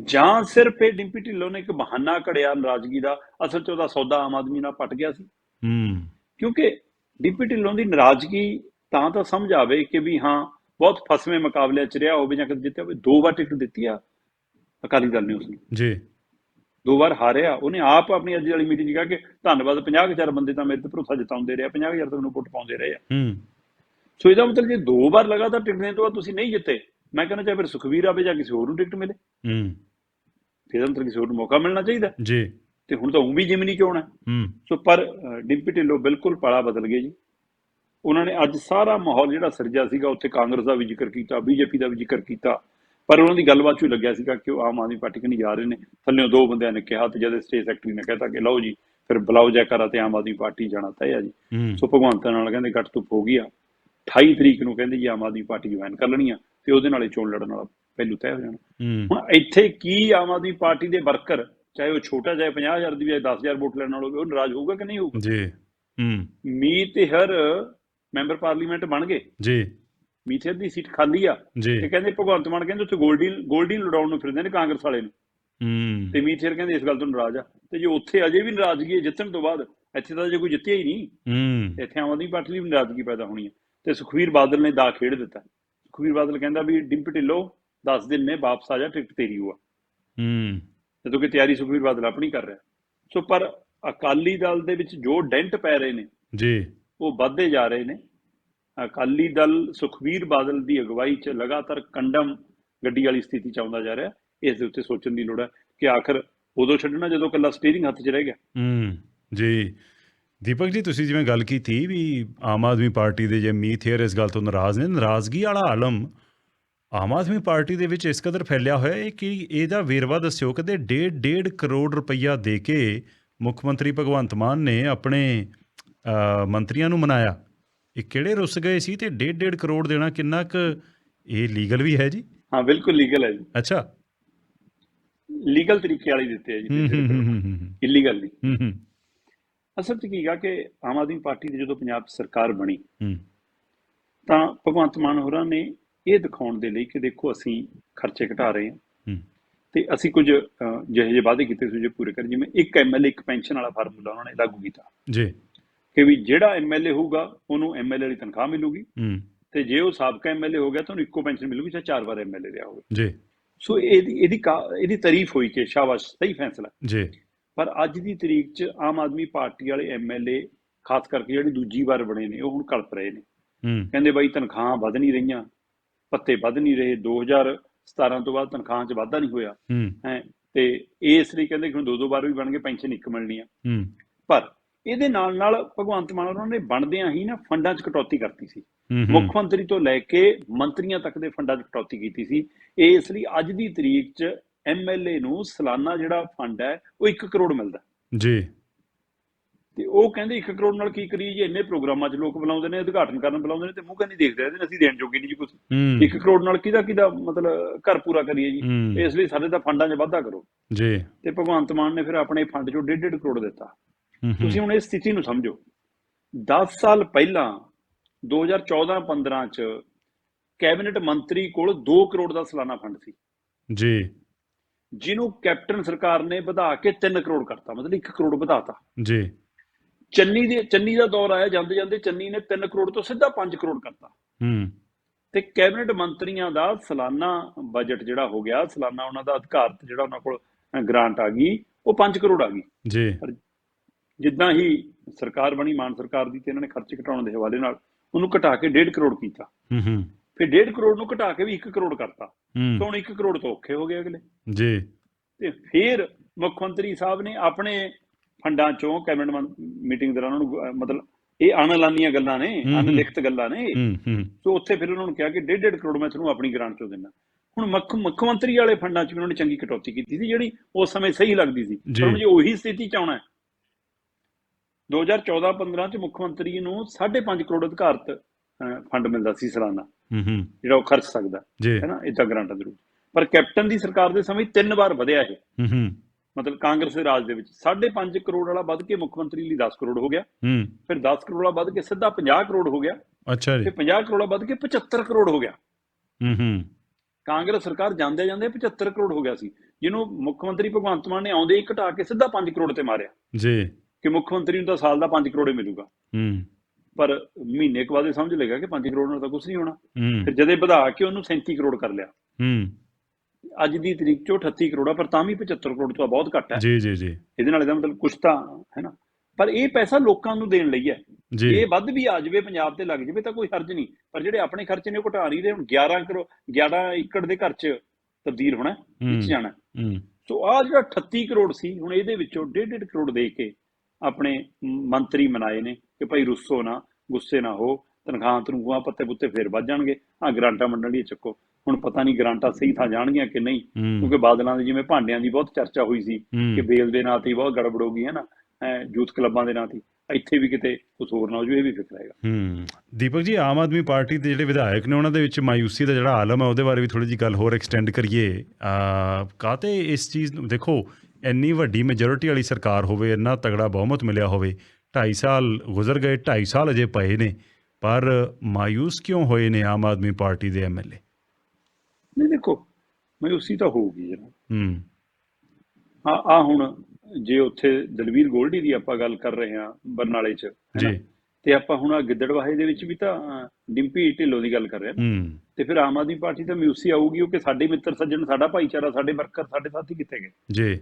ਜਾਂ ਸਿਰਫ ਇਹ ਡਿੰਪੀ ਢਿੱਲੋਂ ਨੇ ਇੱਕ ਬਹਾਨਾ ਘੜਿਆ ਨਾਰਾਜ਼ਗੀ ਦਾ ਅਸਲ 'ਚ ਉਹਦਾ ਸੌਦਾ ਆਮ ਆਦਮੀ ਨਾਲ ਪਟ ਗਿਆ ਸੀ। ਹੂੰ। ਕਿਉਂਕਿ ਡਿੰਪੀ ਢਿੱਲੋਂ ਦੀ ਨਾਰਾਜ਼ਗੀ ਤਾਂ ਤਾਂ ਸਮਝ ਆਵੇ ਕਿ ਵੀ ਹਾਂ ਬਹੁਤ ਫਸਵੇਂ ਮੁਕਾਬਲੇ 'ਚ ਰਿਹਾ ਹੋਵੇ ਜਾਂ ਕਦੇ ਜਿੱਤਿਆ ਹੋਵੇ ਦੋ ਵਾਰ ਟਿਕਟ ਦਿੱਤੀ ਆ। ਅਕਾਲੀ ਦਲ ਨੇ ਉਸਨੂੰ। ਜੀ। ਦੋ ਵਾਰ ਹਾਰਿਆ। ਉਹਨੇ ਆਪ ਆਪਣੀ ਅੱਜ ਵਾਲੀ ਮੀਟਿੰਗ 'ਚ ਕਿਹਾ ਕਿ ਧੰਨਵਾਦ 50000 ਬੰਦੇ ਤਾਂ ਮੇਰੇ ਤੇ ਭਰੋਸਾ ਜਤਾਉਂਦੇ ਰਹੇ 50000 ਤਾਂ ਮੈਨੂੰ ਵੋਟ ਪਾਉਂਦੇ ਰਹੇ ਆ। ਹੂੰ। ਸੋ ਇਹਦਾ ਮਤਲਬ ਜੇ ਦੋ ਵਾਰ ਲਗਾਤਾਰ ਟਿਕਟ ਦੇਣ ਤੋਂ ਬਾਅਦ ਤੁਸੀਂ ਨਹੀਂ ਜਿੱਤੇ ਮੈਂ ਕਹਿੰਦਾ ਚਾਹੇ ਫਿਰ ਸੁਖਵੀਰ ਆਵੇ ਜਾਂ ਕਿਸੇ ਹੋਰ ਨੂੰ ਟਿਕਟ ਮਿਲੇ। ਹੂੰ। ਫਿਰ ਅੰਤਰ ਕਿਸੇ ਹੋਰ ਨੂੰ ਮੌਕਾ ਮਿਲਣਾ ਚਾਹੀਦਾ। ਜੀ। ਤੇ ਹੁਣ ਤਾਂ ਉਹ ਵੀ ਜਿਮਨੀ ਚੋਣ ਹੈ। ਹੂੰ। ਸੋ ਪਰ ਡਿੰਪੀ ਢਿੱਲੋਂ ਬਿਲਕੁਲ ਪਾਲਾ ਬਦਲ ਗਏ ਜੀ। ਉਹਨਾਂ ਨੇ ਅੱਜ ਸਾਰਾ ਮਾਹੌਲ ਜਿਹੜਾ ਸਿਰਜਿਆ ਸੀਗਾ ਉੱਥੇ ਕਾਂਗਰਸ ਦਾ ਵੀ ਜ਼ਿਕਰ ਕੀਤਾ ਬੀਜੇਪੀ ਦਾ ਵੀ ਜ਼ਿਕਰ ਕੀਤਾ ਪਰ ਉਹਨਾਂ ਦੀ ਗੱਲਬਾਤ 'ਚ ਹੀ ਲੱਗਿਆ ਸੀਗਾ ਕਿ ਉਹ ਆਮ ਆਦਮੀ ਪਾਰਟੀ ਕਨੀ ਜਾ ਰਹੇ ਨੇ। ਥੱਲੇੋਂ ਦੋ ਬੰਦਿਆਂ ਨੇ ਕਿਹਾ ਤੇ ਜਦ ਸਟੇਟ ਸੈਕਟਰੀ ਨੇ ਕਹਿਤਾ ਕਿ ਲਓ ਜੀ ਫਿਰ ਬੁਲਾਓ ਜੈਕਾਰਾ ਤੇ ਆਮ ਆਦਮੀ ਪਾਰਟੀ ਜਾਣਾ ਤੈਅ ਆ ਜੀ। ਹੂੰ। ਸੋ ਭਗਵੰਤ ਨਾਲ ਕਹਿੰਦੇ ਗੱਟ ਧੁੱਪ ਹੋ ਗਈ ਆ। 28 ਤਰੀਕ ਨੂੰ ਕਹਿੰਦੇ ਜੀ ਆਮ ਆਦਮੀ ਪਾਰਟੀ ਜੁਆਇਨ ਕਰ ਲੈਣੀ ਆ ਤੇ ਉਹਦੇ ਨਾਲੇ ਚੋਣ ਲੜਨ ਵਾਲਾ ਪਹਿਲੂ ਤੈਅ ਹੋ ਜਾਣਾ। ਹੂੰ। ਹੁਣ ਇੱਥੇ ਕੀ ਆਮ ਆਦਮੀ ਪਾਰਟੀ ਦੇ ਵਰਕਰ ਚਾਹੇ ਉਹ ਛੋਟਾ ਚਾਹੇ 50000 ਦੀ ਬਜਾਏ 10000 ਵੋਟ ਲੈਣ ਵਾਲਾ ਹੋਵੇ ਉਹ ਨਾਰਾਜ਼ ਹੋਊਗਾ ਕਿ ਨਹੀਂ ਹੋਊਗਾ? ਜੀ। ਹੂੰ। ਮੀਤ ਹਰ ਮੈਂਬਰ ਪਾਰਲੀਮੈਂਟ ਬਣ ਗਏ। ਜੀ। ਮੀਥੇਰ ਦੀ ਸੀਟ ਖਾਲੀ ਆ। ਤੇ ਕਹਿੰਦੇ ਭਗਵੰਤ ਮਾਨ ਕਹਿੰਦੇ ਉੱਥੇ ਗੋਲਡੀਨ ਗੋਲਡੀਨ ਲੜਾਉਣ ਨੂੰ ਫਿਰਦੇ ਨੇ ਕਾਂਗਰਸ ਵਾਲੇ ਨੂੰ। ਹੂੰ। ਤੇ ਮੀਥੇਰ ਕਹਿੰਦੇ ਇਸ ਗੱਲ ਤੋਂ ਨਾਰਾਜ਼ ਆ। ਤੇ ਜੇ ਉੱਥੇ ਅਜੇ ਵੀ ਨਾਰਾਜ਼ਗੀ ਹੈ ਜਿੱਤਣ ਤੋਂ ਬਾਅਦ ਇੱਥੇ ਤਾਂ ਜੇ ਕੋਈ ਜਿੱਤਿਆ ਹੀ ਨਹੀਂ। ਹੂੰ। ਇੱਥੇ ਆਮ ਆਦਮੀ ਪਾਰਟੀ ਦੀ ਵੀ ਨਾਰਾਜ਼ਗੀ ਪੈਦਾ ਹੋਣੀ ਹੈ ਤੇ ਸੁਖਵੀਰ ਬਾਦਲ ਨੇ ਦਾ ਖੇਡ ਦਿੱਤਾ। ਸੁਖਵੀਰ ਬਾਦਲ ਕਹਿੰਦਾ ਵੀ ਡਿੰਪੀ ਢਿੱਲੋਂ 10 ਦਿਨ ਨੇ ਵਾਪਸ ਆ ਜਾ ਟਿਕਟ ਤੇਰੀ ਹੋਆ ਹੂੰ। ਜਦੋਂ ਕਿ ਤਿਆਰੀ ਸੁਖਵੀਰ ਬਾਦਲ ਆਪਣੀ ਕਰ ਰਿਹਾ। ਸੋ ਪਰ ਅਕਾਲੀ ਦਲ ਦੇ ਵਿੱਚ ਜੋ ਡੈਂਟ ਪੈ ਰਹੇ ਨੇ ਜੀ। ਉਹ ਵੱਧਦੇ ਜਾ ਰਹੇ ਨੇ। ਅਕਾਲੀ ਦਲ ਸੁਖਵੀਰ ਬਾਦਲ ਦੀ ਅਗਵਾਈ 'ਚ ਲਗਾਤਾਰ ਕੰਡਮ ਗੱਡੀ ਵਾਲੀ ਸਥਿਤੀ 'ਚ ਆਉਂਦਾ ਜਾ ਰਿਹਾ। ਇਸ ਦੇ ਉੱਤੇ ਸੋਚਣ ਦੀ ਲੋੜ ਹੈ ਕਿ ਆਖਰ ਉਦੋਂ ਛੱਡਣਾ ਜਦੋਂ ਕੱਲਾ ਸਟੀਅਰਿੰਗ ਹੱਥ 'ਚ ਰਹਿ ਗਿਆ। ਹੂੰ, ਜੀ। ਦੀਪਕ ਜੀ, ਤੁਸੀਂ ਜਿਵੇਂ ਗੱਲ ਕੀਤੀ ਵੀ ਆਮ ਆਦਮੀ ਪਾਰਟੀ ਦੇ ਜੇ ਮੀਤ ਹੇਅਰ ਇਸ ਗੱਲ ਤੋਂ ਨਾਰਾਜ਼ ਨੇ, ਨਾਰਾਜ਼ਗੀ ਵਾਲਾ ਆਲਮ ਆਮ ਆਦਮੀ ਪਾਰਟੀ ਦੇ ਵਿੱਚ ਇਸ ਕਦਰ ਫੈਲਿਆ ਹੋਇਆ ਹੈ ਕਿ ਇਹਦਾ ਵੇਰਵਾ ਦੱਸਿਓ ਕਦੇ 1.5 ਕਰੋੜ ਰੁਪਈਆ ਦੇ ਕੇ ਮੁੱਖ ਮੰਤਰੀ ਭਗਵੰਤ ਮਾਨ ਨੇ ਆਪਣੇ ਮੰਤਰੀਆਂ ਨੂੰ ਮਨਾਇਆ। ਇਹ ਕਿਹੜੇ ਰੁੱਸ ਗਏ ਸੀ ਤੇ 1.5 ਕਰੋੜ ਦੇਣਾ ਕਿੰਨਾ ਕੁ ਇਹ ਲੀਗਲ ਵੀ ਹੈ ਜੀ? ਹਾਂ ਬਿਲਕੁਲ ਲੀਗਲ ਹੈ ਜੀ। ਅੱਛਾ। ਲੀਗਲ ਤਰੀਕੇ ਵਾਲੀ ਦਿੱਤੇ ਆ ਜੀ ਇਲੀਗਲ ਨਹੀਂ। ਹੂੰ ਹੂੰ। ਅਸਲ 'ਚ ਕੀ ਗਾ ਕਿ ਆਮ ਆਦਮੀ ਪਾਰਟੀ ਦੀ ਜਦੋਂ ਪੰਜਾਬ ਸਰਕਾਰ ਬਣੀ ਹੂੰ। ਤਾਂ ਭਗਵੰਤ ਮਾਨ ਹੋਰਾਂ ਨੇ ਇਹ ਦਿਖਾਉਣ ਦੇ ਲਈ ਕਿ ਦੇਖੋ ਅਸੀਂ ਖਰਚੇ ਘਟਾ ਰਹੇ ਹਾਂ। ਹੂੰ। ਤੇ ਅਸੀਂ ਕੁਝ ਜਿਹੇ ਜਿਹੇ ਵਾਅਦੇ ਕੀਤੇ ਸੀ ਜੇ ਪੂਰੇ ਕਰ। ਜਿਵੇਂ ਇੱਕ ਐਮਐਲਏ ਇੱਕ ਪੈਨਸ਼ਨ ਵਾਲਾ ਫਾਰਮੂਲਾ ਉਹਨਾਂ ਨੇ ਲਾਗੂ ਕੀਤਾ। ਜੀ। ਕਿ ਵੀ ਜਿਹੜਾ ਐਮਐਲਏ ਹੋਊਗਾ ਉਹਨੂੰ ਐਮਐਲਏ ਵਾਲੀ ਤਨਖਾਹ ਮਿਲੂਗੀ। ਹੂੰ। ਤੇ ਜੇ ਉਹ ਸਾਬਕਾ ਐਮਐਲਏ ਹੋ ਗਿਆ ਤਾਂ ਉਹਨੂੰ ਇੱਕੋ ਪੈਨਸ਼ਨ ਮਿਲੂਗੀ ਚਾਹੇ ਚਾਰ ਵਾਰ ਐਮਐਲਏ ਰਿਹਾ ਹੋਵੇ। ਜੀ। ਸੋ ਇਹਦੀ ਇਹਦੀ ਇਹਦੀ ਤਾਰੀਫ ਹੋਈ ਕਿ ਸ਼ਾਬਾਸ਼ ਸਹੀ ਫੈਸਲਾ। ਜੀ। ਪਰ ਅੱਜ ਦੀ ਤਰੀਕ 'ਚ ਆਮ ਆਦਮੀ ਪਾਰਟੀ ਵਾਲੇ ਐਮਐਲਏ ਖਾਸ ਕਰਕੇ ਜਿਹੜੇ ਦੂਜੀ ਵਾਰ ਬਣੇ ਨੇ ਉਹ ਹੁਣ ਕਲਪ ਰਹੇ ਨੇ। ਹੂੰ। ਕਹਿੰਦੇ ਬਾਈ ਤਨਖਾਹਾਂ ਵਧ ਨਹੀਂ ਰਹੀਆਂ ਪੱਤੇ ਵਧ ਨਹੀਂ ਰਹੇ 2017 ਤੋਂ ਬਾਅਦ ਤਨਖਾਹਾਂ 'ਚ ਵਾਧਾ ਨਹੀਂ ਹੋਇਆ। ਹੂੰ। ਤੇ ਇਸ ਲਈ ਕਹਿੰਦੇ ਕਿ ਹੁਣ ਦੋ ਦੋ ਵਾਰ ਵੀ ਬਣ ਕੇ ਪੈਨਸ਼ਨ ਇੱਕ ਮਿਲਣੀ ਆ। ਪਰ ਇਹਦੇ ਨਾਲ ਨਾਲ ਭਗਵੰਤ ਮਾਨ ਉਹਨਾਂ ਨੇ ਬਣਦਿਆਂ ਹੀ ਨਾ ਫੰਡਾਂ 'ਚ ਕਟੌਤੀ ਕਰਤੀ ਸੀ। ਮੁੱਖ ਮੰਤਰੀ ਤੋਂ ਲੈ ਕੇ ਮੰਤਰੀਆਂ ਤੱਕ ਦੇ ਫੰਡਾਂ 'ਚ ਕਟੌਤੀ ਕੀਤੀ ਸੀ। ਇਸ ਲਈ ਅੱਜ ਦੀ ਤਰੀਕ 'ਚ ਐਮਐਲਏ ਨੂੰ ਸਾਲਾਨਾ ਜਿਹੜਾ ਫੰਡ ਹੈ ਉਹ 1 ਕਰੋੜ ਮਿਲਦਾ। ਜੀ। ਤੇ ਉਹ ਕਹਿੰਦੇ 1 ਕਰੋੜ ਨਾਲ ਕੀ ਕਰੀਏ ਜੀ ਇੰਨੇ ਪ੍ਰੋਗਰਾਮਾਂ 'ਚ ਲੋਕ ਬੁਲਾਉਂਦੇ ਨੇ ਉਦਘਾਟਨ ਕਰਨ ਬੁਲਾਉਂਦੇ ਨੇ ਤੇ ਮੂੰਹ ਕਹਿੰਦੀ ਦੇਖਦੇ ਰਹਿੰਦੇ ਨੇ ਅਸੀਂ ਦੇਣ ਜੋਗੇ ਨਹੀਂ ਜੀ ਕੁਝ ਹੂੰ। 1 ਕਰੋੜ ਨਾਲ ਕਿਹਦਾ ਕਿਹਦਾ ਮਤਲਬ ਘਰ ਪੂਰਾ ਕਰੀਏ ਜੀ। ਇਸ ਲਈ ਸਾਡੇ ਤਾਂ ਫੰਡਾਂ 'ਚ ਵਾਧਾ ਕਰੋ। ਜੀ। ਤੇ ਭਗਵੰਤ ਮਾਨ ਨੇ ਫਿਰ ਆਪਣੇ ਫੰਡ 'ਚੋਂ 1.5 ਕਰੋੜ ਦਿੱਤਾ। ਤੁਸੀਂ ਹੁਣ ਇਸ ਸਥਿਤੀ ਨੂੰ ਸਮਝੋ। 10 ਸਾਲ ਪਹਿਲਾਂ 2014-15 ਚ ਕੈਬਨਿਟ ਮੰਤਰੀ ਕੋਲ 2 ਕਰੋੜ ਦਾ ਸਾਲਾਨਾ ਫੰਡ ਸੀ। ਜੀ। ਜਿਹਨੂੰ ਕੈਪਟਨ ਸਰਕਾਰ ਨੇ ਵਧਾ ਕੇ 3 ਕਰੋੜ ਕਰਤਾ ਮਤਲਬ 1 ਕਰੋੜ ਵਧਾਤਾ। ਜੀ। ਚੰਨੀ ਦੇ ਚੰਨੀ ਦਾ ਦੌਰ ਆਇਆ ਜਾਂਦੇ ਜਾਂਦੇ ਚੰਨੀ ਨੇ 3 ਕਰੋੜ ਤੋਂ ਸਿੱਧਾ 5 ਕਰੋੜ ਕਰਤਾ। ਹੂੰ। ਤੇ ਕੈਬਨਿਟ ਮੰਤਰੀਆਂ ਦਾ ਸਾਲਾਨਾ ਬਜਟ ਜਿਹੜਾ ਹੋ ਗਿਆ ਸਾਲਾਨਾ ਉਹਨਾਂ ਦਾ ਅਧਿਕਾਰਤ ਜਿਹੜਾ ਉਹਨਾਂ ਕੋਲ ਗ੍ਰਾਂਟ ਆ ਗਈ ਉਹ 5 ਕਰੋੜ ਆ ਗਈ। ਜੀ। ਜਿੱਦਾਂ ਹੀ ਸਰਕਾਰ ਬਣੀ ਮਾਨ ਸਰਕਾਰ ਦੀ ਤੇ ਇਹਨਾਂ ਨੇ ਖਰਚ ਘਟਾਉਣ ਦੇ ਹਵਾਲੇ ਨਾਲ ਉਹਨੂੰ ਘਟਾ ਕੇ 1.5 ਕਰੋੜ ਕੀਤਾ। ਹੂੰ ਹੂੰ। ਫਿਰ 1.5 ਕਰੋੜ ਨੂੰ ਘਟਾ ਕੇ ਵੀ 1 ਕਰੋੜ ਕਰਤਾ। ਤੇ ਹੁਣ 1 ਕਰੋੜ ਤੋਂ ਔਖੇ ਹੋ ਗਏ ਅਗਲੇ। ਜੀ। ਤੇ ਫਿਰ ਮੁੱਖ ਮੰਤਰੀ ਸਾਹਿਬ ਨੇ ਆਪਣੇ ਫੰਡਾਂ ਚੋਂ ਕੈਬਨਿਟ ਮੀਟਿੰਗ ਦੌਰਾਨ ਉਹਨੂੰ ਮਤਲਬ ਇਹ ਅਣਲਾਨੀਆਂ ਗੱਲਾਂ ਨੇ। ਅਨਲਿਖਤ ਗੱਲਾਂ ਨੇ। ਹੂੰ ਹੂੰ। ਸੋ ਉੱਥੇ ਫਿਰ ਉਹਨਾਂ ਨੂੰ ਕਿਹਾ ਕਿ 1.5 ਕਰੋੜ ਮੈਂ ਤੁਹਾਨੂੰ ਆਪਣੀ ਗ੍ਰਾਂਟ ਚੋਂ ਦਿੰਦਾ। ਹੁਣ ਮੁੱਖ ਮੁੱਖ ਮੰਤਰੀ ਵਾਲੇ ਫੰਡਾਂ 'ਚ ਵੀ ਉਹਨਾਂ ਨੇ ਚੰਗੀ ਕਟੌਤੀ ਕੀਤੀ ਸੀ ਜਿਹੜੀ ਉਸ ਸਮੇਂ ਸਹੀ ਲੱਗਦੀ ਸੀ। ਪਰ ਜੇ ਉਹੀ ਸਥਿਤੀ ਚ ਆਉਣਾ ਹੈ 2014-15 ਚ ਮੁੱਖ ਮੰਤਰੀ ਨੂੰ 5.5 ਕਰੋੜ ਅਧਿਕਾਰਤ ਫੰਡ ਮਿਲਦਾ ਸੀ ਸਾਲਾਨਾ। ਹੂੰ ਹੂੰ ਜਿਹੜਾ ਉਹ ਖਰਚ ਸਕਦਾ। ਹੈ ਨਾ ਇਦਾਂ ਗ੍ਰਾਂਟਾਂ ਦੇ ਰੂਪ। ਪਰ ਕੈਪਟਨ ਦੀ ਸਰਕਾਰ ਦੇ ਸਮੇਂ ਤਿੰਨ ਵਾਰ ਵਧਿਆ ਇਹ। ਹੂੰ ਹੂੰ ਮਤਲਬ ਕਾਂਗਰਸ ਦੇ ਰਾਜ ਦੇ ਵਿੱਚ। 5.5 ਕਰੋੜ ਵਾਲਾ ਵੱਧ ਕੇ ਮੁੱਖ ਮੰਤਰੀ ਲਈ 10 ਕਰੋੜ ਹੋ ਗਿਆ। ਹੂੰ। ਫਿਰ 10 ਕਰੋੜ ਵਾਲਾ ਵੱਧ ਕੇ ਸਿੱਧਾ 50 ਕਰੋੜ ਹੋ ਗਿਆ। ਅੱਛਾ ਜੀ। ਤੇ 50 ਕਰੋੜ ਵਾਲਾ ਵੱਧ ਕੇ 75 ਕਰੋੜ ਹੋ ਗਿਆ। ਹੂੰ ਹੂੰ ਕਾਂਗਰਸ ਸਰਕਾਰ ਜਾਂਦੇ ਜਾਂਦੇ 75 ਕਰੋੜ ਹੋ ਗਿਆ ਸੀ। ਜਿਹਨੂੰ ਮੁੱਖ ਮੰਤਰੀ ਭਗਵੰਤ ਮਾਨ ਨੇ ਆਉਂਦੇ ਹੀ ਘਟਾ ਕੇ ਸਿੱਧਾ 5 ਕਰੋੜ ਤੇ ਮਾਰਿਆ। ਜੀ। ਕਿ ਮੁੱਖ ਮੰਤਰੀ ਨੂੰ ਤਾਂ ਸਾਲ ਦਾ 5 ਕਰੋੜ ਹੀ ਮਿਲੂਗਾ। ਹੂੰ। ਪਰ ਮਹੀਨੇ ਕੁ ਬਾਅਦ ਇਹ ਸਮਝ ਲੇਗਾ ਕਿ 5 ਕਰੋੜ ਨਾਲ ਤਾਂ ਕੁਝ ਨਹੀਂ ਹੋਣਾ। ਫਿਰ ਜਦੇ ਵਧਾ ਕੇ ਉਹਨੂੰ 37 ਕਰੋੜ ਕਰ ਲਿਆ। ਹੂੰ। ਅੱਜ ਦੀ ਤਰੀਕ 'ਚ ਉਹ 38 ਕਰੋੜ ਪਰ ਤਾਂ ਵੀ 75 ਕਰੋੜ ਤੋਂ ਬਹੁਤ ਘੱਟ ਹੈ। ਜੀ ਜੀ ਜੀ। ਇਹਦੇ ਨਾਲ ਇਹਦਾ ਮਤਲਬ ਕੁਛ ਤਾਂ ਹੈ ਨਾ। ਪਰ ਇਹ ਪੈਸਾ ਲੋਕਾਂ ਨੂੰ ਦੇਣ ਲਈ ਹੈ। ਜੀ। ਇਹ ਵੱਧ ਵੀ ਆ ਜਾਵੇ ਪੰਜਾਬ ਤੇ ਲੱਗ ਜਾਵੇ ਤਾਂ ਕੋਈ ਹਰਜ ਨਹੀਂ। ਪਰ ਜਿਹੜੇ ਆਪਣੇ ਖਰਚੇ ਨੇ ਉਹ ਘਟਾ ਨਹੀਂ ਰਹੇ ਹੁਣ 11 ਕਰੋੜ 11 ਏਕੜ ਦੇ ਘਰ 'ਚ ਤਬਦੀਲ ਹੋਣਾ ਵਿੱਚ ਜਾਣਾ। ਹੂੰ। ਸੋ ਆ ਜਿਹੜਾ 38 ਕਰੋੜ ਸੀ ਹੁਣ ਇਹਦੇ ਵਿੱਚੋਂ 1.5 ਕਰੋੜ ਦੇ ਕੇ ਆਪਣੇ ਮੰਤਰੀ ਮਨਾਏ ਨੇ ਕਿ ਭਾਈ ਰੁੱਸੋ ਨਾ ਗੁੱਸੇ ਨਾ ਹੋ ਤਨਖਾਹਾਂ ਤਨਖਾਹਾਂ ਪੱਤੇ ਪੁੱਤੇ ਫੇਰ ਵੱਧ ਜਾਣਗੇ। ਆ ਗ੍ਰਾਂਟਾਂ ਮੰਡਣ ਲਈ ਚੱਕੋ। ਹੁਣ ਪਤਾ ਨਹੀਂ ਗ੍ਰਾਂਟਾਂ ਸਹੀ ਥਾਂ ਜਾਣਗੀਆਂ ਕਿ ਨਹੀਂ ਕਿਉਂਕਿ ਬਾਦਲਾਂ ਦੇ ਜਿਵੇਂ ਭਾਂਡਿਆਂ ਦੀ ਬਹੁਤ ਚਰਚਾ ਹੋਈ ਸੀ ਕਿ ਬੇਲ ਦੇ ਨਾਂ ਤੇ ਬਹੁਤ ਗੜਬੜ ਹੋ ਗਈ ਹੈ ਨਾ ਯੂਥ ਕਲੱਬਾਂ ਦੇ ਨਾਂ ਤੇ। ਇੱਥੇ ਵੀ ਕਿਤੇ ਕੁਝ ਹੋਰ ਨਾ ਹੋ ਜਾਵੇ ਇਹ ਵੀ ਫਿਕਰ ਹੈਗਾ। ਹੂੰ। ਦੀਪਕ ਜੀ ਆਮ ਆਦਮੀ ਪਾਰਟੀ ਦੇ ਜਿਹੜੇ ਵਿਧਾਇਕ ਨੇ ਉਹਨਾਂ ਦੇ ਵਿੱਚ ਮਾਯੂਸੀ ਦਾ ਜਿਹੜਾ ਆਲਮ ਹੈ ਉਹਦੇ ਬਾਰੇ ਵੀ ਥੋੜੀ ਜੀ ਗੱਲ ਹੋਰ ਐਕਸਟੈਂਡ ਕਰੀਏ। ਆ ਕਾਤੇ ਇਸ ਚੀਜ਼ ਨੂੰ ਦੇਖੋ ਇੰਨੀ ਵੱਡੀ ਮੈਜੋਰਿਟੀ ਵਾਲੀ ਸਰਕਾਰ ਹੋਵੇ ਇੰਨਾ ਤਗੜਾ ਬਹੁਮਤ ਮਿਲਿਆ ਹੋਵੇ 2.5 ਸਾਲ ਗੁਜ਼ਰ ਗਏ 2.5 ਸਾਲ ਅਜੇ ਪਏ ਨੇ ਪਰ ਮਾਯੂਸ ਕਿਉਂ ਹੋਏ ਨੇ ਆਮ ਆਦਮੀ ਪਾਰਟੀ ਦੇ ਐਮਐਲਏ ਨਹੀਂ ਦੇਖੋ ਮਾਯੂਸੀ ਤਾਂ ਹੋਊਗੀ ਜਨਾ ਹੂੰ। ਆ ਆ ਹੁਣ ਜੇ ਉੱਥੇ ਦਲਵੀਰ ਗੋਲਡੀ ਦੀ ਆਪਾਂ ਗੱਲ ਕਰ ਰਹੇ ਹਾਂ ਬਰਨਾਲੇ 'ਚ? ਜੀ। ਤੇ ਆਪਾਂ ਹੁਣ ਆ ਗਿੱਦੜਵਾਹੇ ਦੇ ਵਿੱਚ ਵੀ ਤਾਂ ਡਿੰਪੀ ਢਿੱਲੋਂ ਦੀ ਗੱਲ ਕਰ ਰਹੇ ਹਾਂ। ਹੂੰ। ਤੇ ਫਿਰ ਆਮ ਆਦਮੀ ਪਾਰਟੀ ਤਾਂ ਮਿਊਸੀ ਆਊਗੀ ਉਹ ਕਿ ਸਾਡੇ ਮਿੱਤਰ ਸੱਜਣ ਸਾਡਾ ਭਾਈਚਾਰਾ ਸਾਡੇ ਵਰਕਰ ਸਾਡੇ ਸਾਥੀ ਕਿੱਥੇ ਗਏ? ਜੀ।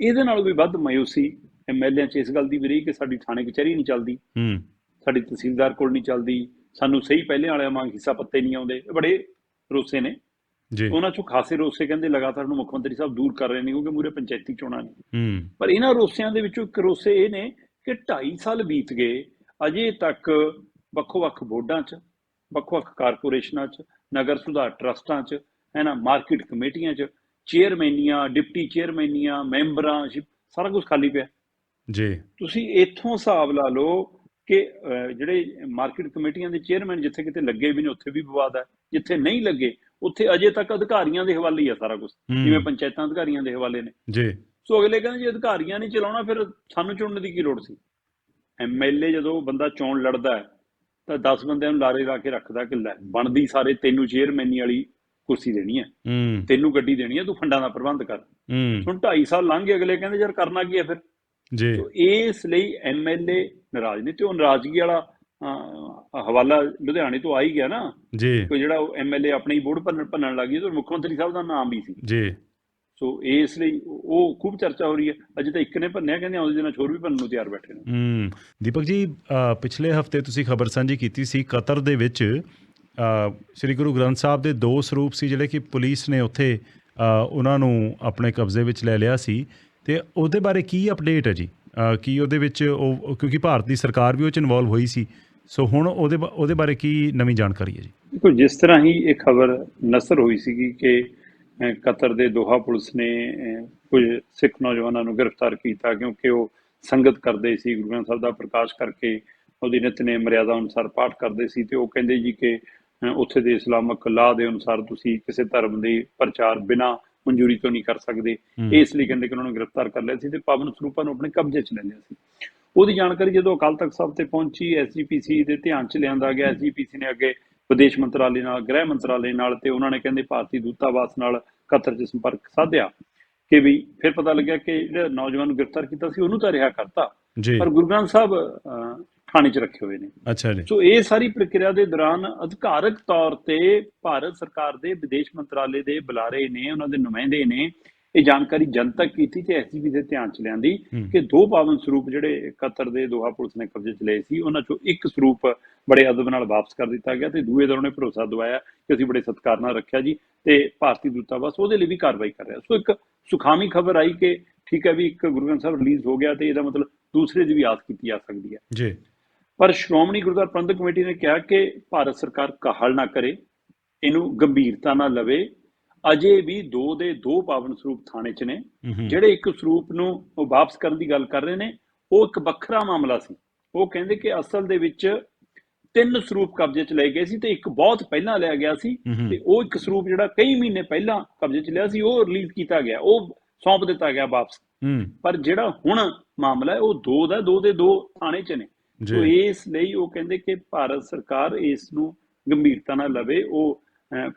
ਇਹਦੇ ਨਾਲ ਵੀ ਵੱਧ ਮਾਯੂਸੀ ਐਮਐਲਏ 'ਚ ਇਸ ਗੱਲ ਦੀ ਵੀ ਰਹੀ ਕਿ ਸਾਡੀ ਥਾਣੇ ਕਚਹਿਰੀ ਨਹੀਂ ਚੱਲਦੀ। ਹੂੰ। ਸਾਡੀ ਤਹਿਸੀਲਦਾਰ ਕੋਲ ਨਹੀਂ ਚੱਲਦੀ। ਸਾਨੂੰ ਸਹੀ ਪਹਿਲੇ ਵਾਲਿਆਂ ਵਾਂਗ ਹਿੱਸਾ ਪੱਤੇ ਨਹੀਂ ਆਉਂਦੇ। ਇਹ ਬੜੇ ਰੋਸੇ ਨੇ। ਜੀ। ਉਹਨਾਂ ਚੋਂ ਖਾਸੇ ਰੋਸੇ ਕਹਿੰਦੇ ਲਗਾਤਾਰ ਨੂੰ ਮੁੱਖ ਮੰਤਰੀ ਸਾਹਿਬ ਦੂਰ ਕਰ ਰਹੇ ਨੇ ਕਿਉਂਕਿ ਮੂਰੇ ਪੰਚਾਇਤੀ ਚੋਣਾਂ ਨੇ। ਹੂੰ। ਪਰ ਇਹਨਾਂ ਰੋਸਿਆਂ ਦੇ ਵਿੱਚੋਂ ਇੱਕ ਰੋਸੇ ਇਹ ਨੇ ਕਿ 2.5 ਸਾਲ ਬੀਤ ਗਏ ਅਜੇ ਤੱਕ ਵੱਖੋ-ਵੱਖ ਬੋਰਡਾਂ 'ਚ ਵੱਖ-ਵੱਖ ਕਾਰਪੋਰੇਸ਼ਨਾਂ 'ਚ ਨਗਰ ਸੁਧਾਰ ਟਰਸਟਾਂ 'ਚ ਹੈ ਨਾ ਮਾਰਕੀਟ ਕਮੇਟੀਆਂ 'ਚ ਚੇਅਰਮੈਨੀਆਂ ਡਿਪਟੀ ਚੇਅਰਮੈਨੀਆਂ ਮੈਂਬਰਾਂ ਸਾਰਾ ਕੁਝ ਖਾਲੀ ਪਿਆ। ਜੀ। ਤੁਸੀਂ ਇੱਥੋਂ ਹਿਸਾਬ ਲਾ ਲਓ ਕਿ ਜਿਹੜੇ ਮਾਰਕੀਟ ਕਮੇਟੀਆਂ ਦੇ ਚੇਅਰਮੈਨ ਜਿੱਥੇ ਕਿਤੇ ਲੱਗੇ ਵੀ ਨੇ ਉੱਥੇ ਵੀ ਵਿਵਾਦ ਹੈ ਜਿੱਥੇ ਨਹੀਂ ਲੱਗੇ ਉੱਥੇ ਅਜੇ ਤੱਕ ਅਧਿਕਾਰੀਆਂ ਦੇ ਹਵਾਲੇ ਹੀ ਆ ਸਾਰਾ ਕੁਝ। ਜਿਵੇਂ ਪੰਚਾਇਤਾਂ ਅਧਿਕਾਰੀਆਂ ਦੇ ਹਵਾਲੇ ਨੇ। ਜੀ। ਸੋ ਅਗਲੇ ਕਹਿੰਦੇ ਜੇ ਅਧਿਕਾਰੀਆਂ ਨਹੀਂ ਚਲਾਉਣਾ ਫਿਰ ਸਾਨੂੰ ਚੁਣਨ ਦੀ ਕੀ ਲੋੜ ਸੀ? ਐਮਐਲਏ ਜਦੋਂ ਬੰਦਾ ਚੋਣ ਲੜਦਾ ਹੈ ਤਾਂ 10 ਬੰਦਿਆਂ ਨੂੰ ਲਾਰੇ ਲਾ ਕੇ ਰੱਖਦਾ ਕਿ ਲੈ ਬਣਦੀ ਸਾਰੇ ਤੈਨੂੰ ਚੇਅਰਮੈਨੀ ਵਾਲੀ ਕੁਰਸੀ ਦੇਣੀ ਹੈ। ਤੈਨੂੰ ਗੱਡੀ ਦੇਣੀ ਹੈ ਤੂੰ ਫੰਡਾਂ ਦਾ ਪ੍ਰਬੰਧ ਕਰ। ਹੁਣ 2.5 ਸਾਲ ਲੰਘ ਗਏ ਅਗਲੇ ਕਹਿੰਦੇ ਯਾਰ ਕਰਨਾ ਕੀ ਹੈ ਫਿਰ? ਜੀ। ਤੋ ਇਸ ਲਈ ਐਮਐਲਏ ਨਾਰਾਜ਼ ਨੇ ਤੇ ਉਹ ਨਾਰਾਜ਼ਗੀ ਵਾਲਾ ਹਵਾਲਾ ਲੁਧਿਆਣੇ ਤੋਂ ਆ ਹੀ ਗਿਆ ਨਾ। ਜੀ। ਕੋਈ ਜਿਹੜਾ ਐਮਐਲਏ ਆਪਣੀ ਹੀ ਬੋਰਡ ਭੰਨਣ ਭੰਨਣ ਲੱਗ ਗਿਆ ਤੇ ਮੁੱਖ ਮੰਤਰੀ ਸਾਹਿਬ ਦਾ ਨਾਮ ਵੀ ਸੀ। ਜੀ। ਸੋ ਇਸ ਲਈ ਉਹ ਖੂਬ ਚਰਚਾ ਹੋ ਰਹੀ ਹੈ। ਅਜੇ ਤਾਂ ਇੱਕ ਨੇ ਭੰਨਿਆ ਕਹਿੰਦੇ ਆਉਂਦੇ ਦਿਨਾਂ ਹੋਰ ਵੀ ਭੰਨਣ ਨੂੰ ਤਿਆਰ ਬੈਠੇ ਨੇ। ਹੂੰ। ਦੀਪਕ ਜੀ ਪਿਛਲੇ ਹਫ਼ਤੇ ਤੁਸੀਂ ਖਬਰ ਸਾਂਝੀ ਕੀਤੀ ਸੀ ਕਤਰ ਦੇ ਵਿੱਚ ਸ੍ਰੀ ਗੁਰੂ ਗ੍ਰੰਥ ਸਾਹਿਬ ਦੇ ਦੋ ਸਰੂਪ ਸੀ ਜਿਹੜੇ ਕਿ ਪੁਲਿਸ ਨੇ ਉੱਥੇ ਉਹਨਾਂ ਨੂੰ ਆਪਣੇ ਕਬਜ਼ੇ ਵਿੱਚ ਲੈ ਲਿਆ ਸੀ। ਤੇ ਉਹਦੇ ਬਾਰੇ ਕੀ ਅਪਡੇਟ ਹੈ ਜੀ? ਕੀ ਉਹਦੇ ਵਿੱਚ ਉਹ, ਕਿਉਂਕਿ ਭਾਰਤ ਦੀ ਸਰਕਾਰ ਵੀ ਉਹ ਚ ਇਨਵੋਲਵ ਹੋਈ ਸੀ। ਸੋ ਹੁਣ ਉਹਦੇ ਬਾ- ਉਹਦੇ ਬਾਰੇ ਕੀ ਨਵੀਂ ਜਾਣਕਾਰੀ ਹੈ ਜੀ? ਦੇਖੋ, ਜਿਸ ਤਰ੍ਹਾਂ ਹੀ ਇਹ ਖਬਰ ਨਸਰ ਹੋਈ ਸੀਗੀ ਕਿ ਕਤਰ ਦੇ ਦੋਹਾ ਪੁਲਿਸ ਨੇ ਕੁਝ ਸਿੱਖ ਨੌਜਵਾਨਾਂ ਨੂੰ ਗ੍ਰਿਫਤਾਰ ਕੀਤਾ ਕਿਉਂਕਿ ਉਹ ਸੰਗਤ ਕਰਦੇ ਸੀ। ਗੁਰੂ ਗ੍ਰੰਥ ਸਾਹਿਬ ਦਾ ਪ੍ਰਕਾਸ਼ ਕਰਕੇ ਉਹਦੀ ਨਿਤਨੇ ਮਰਿਆਦਾ ਅਨੁਸਾਰ ਪਾਠ ਕਰਦੇ ਸੀ ਤੇ ਉਹ ਕਹਿੰਦੇ ਜੀ ਕਿ ਉੱਥੇ ਦੇ ਇਸਲਾਮਕ ਲਾਅ ਦੇ ਅਨੁਸਾਰ ਤੁਸੀਂ ਕਿਸੇ ਧਰਮ ਦੇ ਪ੍ਰਚਾਰ ਬਿਨਾਂ ਮਨਜ਼ੂਰੀ ਤੋਂ ਨਹੀਂ ਕਰ ਸਕਦੇ। ਇਸ ਲਈ ਕਹਿੰਦੇ ਕਿ ਉਹਨਾਂ ਨੂੰ ਗ੍ਰਿਫਤਾਰ ਕਰ ਲਿਆ ਸੀ ਤੇ ਪਾਵਨ ਸਰੂਪਾਂ ਨੂੰ ਆਪਣੇ ਕਬਜ਼ੇ 'ਚ ਲੈ ਲਿਆ ਸੀ। ਉਹਦੀ ਜਾਣਕਾਰੀ ਜਦੋਂ ਅਕਾਲ ਤਖਤ ਸਾਹਿਬ ਤੇ ਪਹੁੰਚੀ ਐਸਜੀਪੀਸੀ ਦੇ ਧਿਆਨ 'ਚ ਲਿਆਂਦਾ ਗਿਆ। ਐਸਜੀਪੀਸੀ ਨੇ ਅੱਗੇ ਵਿਦੇਸ਼ ਮੰਤਰਾਲੇ ਨਾਲ ਗ੍ਰਹਿ ਮੰਤਰਾਲੇ ਨਾਲ ਤੇ ਉਹਨਾਂ ਨੇ ਕਹਿੰਦੇ ਭਾਰਤੀ ਦੂਤਾਵਾਸ ਨਾਲ ਕਤਰ 'ਚ ਸੰਪਰਕ ਸਾਧਿਆ ਕਿ ਵੀ ਫਿਰ ਪਤਾ ਲੱਗਿਆ ਕਿ ਜਿਹੜਾ ਨੌਜਵਾਨ ਨੂੰ ਗ੍ਰਿਫਤਾਰ ਕੀਤਾ ਸੀ ਉਹਨੂੰ ਤਾਂ ਰਿਹਾ ਕਰਤਾ। ਪਰ ਗੁਰੂ ਗ੍ਰੰਥ ਸਾਹਿਬ ਥਾਣੇ 'ਚ ਰੱਖੇ ਹੋਏ ਨੇ। ਅੱਛਾ ਜੀ। ਸੋ ਇਹ ਸਾਰੀ ਪ੍ਰਕਿਰਿਆ ਦੇ ਦੌਰਾਨ ਅਧਿਕਾਰਕ ਤੌਰ ਤੇ ਭਾਰਤ ਸਰਕਾਰ ਦੇ ਵਿਦੇਸ਼ ਮੰਤਰਾਲੇ ਦੇ ਬੁਲਾਰੇ ਨੇ ਉਹਨਾਂ ਦੇ ਨੁਮਾਇੰਦੇ ਨੇ ਇਹ ਜਾਣਕਾਰੀ ਜਨਤਕ ਕੀਤੀ ਤੇ ਐਸਜੀਪੀ ਦੇ ਧਿਆਨ ਚ ਲਿਆਂਦੀ। ਕਿ ਦੋ ਪਾਵਨ ਸਰੂਪ ਜਿਹੜੇ ਕਤਰ ਦੇ ਦੋਹਾ ਪੁਲਿਸ ਨੇ ਕਬਜ਼ੇ ਚ ਲਏ ਸੀ ਉਹਨਾਂ ਚੋਂ ਇੱਕ ਸਰੂਪ ਬੜੇ ਅਦਬ ਨਾਲ ਵਾਪਸ ਕਰ ਦਿੱਤਾ ਗਿਆ ਤੇ ਦੂਏ ਦਾ ਉਹਨੇ ਭਰੋਸਾ ਦਵਾਇਆ ਕਿ ਅਸੀਂ ਬੜੇ ਸਤਿਕਾਰ ਨਾਲ ਰੱਖਿਆ ਜੀ ਤੇ ਭਾਰਤੀ ਦੂਤਾਵਾਸ ਉਹਦੇ ਲਈ ਵੀ ਕਾਰਵਾਈ ਕਰ ਰਿਹਾ। ਸੋ ਇੱਕ ਸੁਖਾਮੀ ਖਬਰ ਆਈ ਕਿ ਠੀਕ ਹੈ ਵੀ ਇੱਕ ਗੁਰੂ ਗ੍ਰੰਥ ਸਾਹਿਬ ਰਿਲੀਜ਼ ਹੋ ਗਿਆ ਤੇ ਇਹਦਾ ਮਤਲਬ ਦੂਸਰੇ ਦੀ ਵੀ ਆਸ ਕੀਤੀ ਜਾ ਸਕਦੀ ਹੈ। ਜੀ। ਪਰ ਸ਼੍ਰੋਮਣੀ ਗੁਰਦੁਆਰਾ ਪ੍ਰਬੰਧਕ ਕਮੇਟੀ ਨੇ ਕਿਹਾ ਕਿ ਭਾਰਤ ਸਰਕਾਰ ਕਾਹਲ ਨਾ ਕਰੇ ਇਹਨੂੰ ਗੰਭੀਰਤਾ ਨਾਲ ਲਵੇ। ਅਜੇ ਵੀ ਦੋ ਦੇ ਦੋ ਪਾਵਨ ਸਰੂਪ ਥਾਣੇ 'ਚ ਨੇ। ਜਿਹੜੇ ਇੱਕ ਸਰੂਪ ਨੂੰ ਉਹ ਵਾਪਸ ਕਰਨ ਦੀ ਗੱਲ ਕਰ ਰਹੇ ਨੇ ਉਹ ਇੱਕ ਵੱਖਰਾ ਮਾਮਲਾ ਸੀ। ਉਹ ਕਹਿੰਦੇ ਕਿ ਅਸਲ ਦੇ ਵਿੱਚ ਤਿੰਨ ਸਰੂਪ ਕਬਜ਼ੇ 'ਚ ਲਏ ਗਏ ਸੀ ਤੇ ਇੱਕ ਬਹੁਤ ਪਹਿਲਾਂ ਲਿਆ ਗਿਆ ਸੀ। ਤੇ ਉਹ ਇੱਕ ਸਰੂਪ ਜਿਹੜਾ ਕਈ ਮਹੀਨੇ ਪਹਿਲਾਂ ਕਬਜ਼ੇ 'ਚ ਲਿਆ ਸੀ ਉਹ ਰਿਲੀਜ਼ ਕੀਤਾ ਗਿਆ ਉਹ ਸੌਂਪ ਦਿੱਤਾ ਗਿਆ ਵਾਪਸ। ਪਰ ਜਿਹੜਾ ਹੁਣ ਮਾਮਲਾ ਹੈ ਉਹ ਦੋ ਦਾ ਦੋ ਦੇ ਦੋ ਥਾਣੇ 'ਚ ਨੇ। ਸੋ ਇਸ ਲਈ ਉਹ ਕਹਿੰਦੇ ਕਿ ਭਾਰਤ ਸਰਕਾਰ ਇਸ ਨੂੰ ਗੰਭੀਰਤਾ ਨਾਲ ਲਵੇ। ਉਹ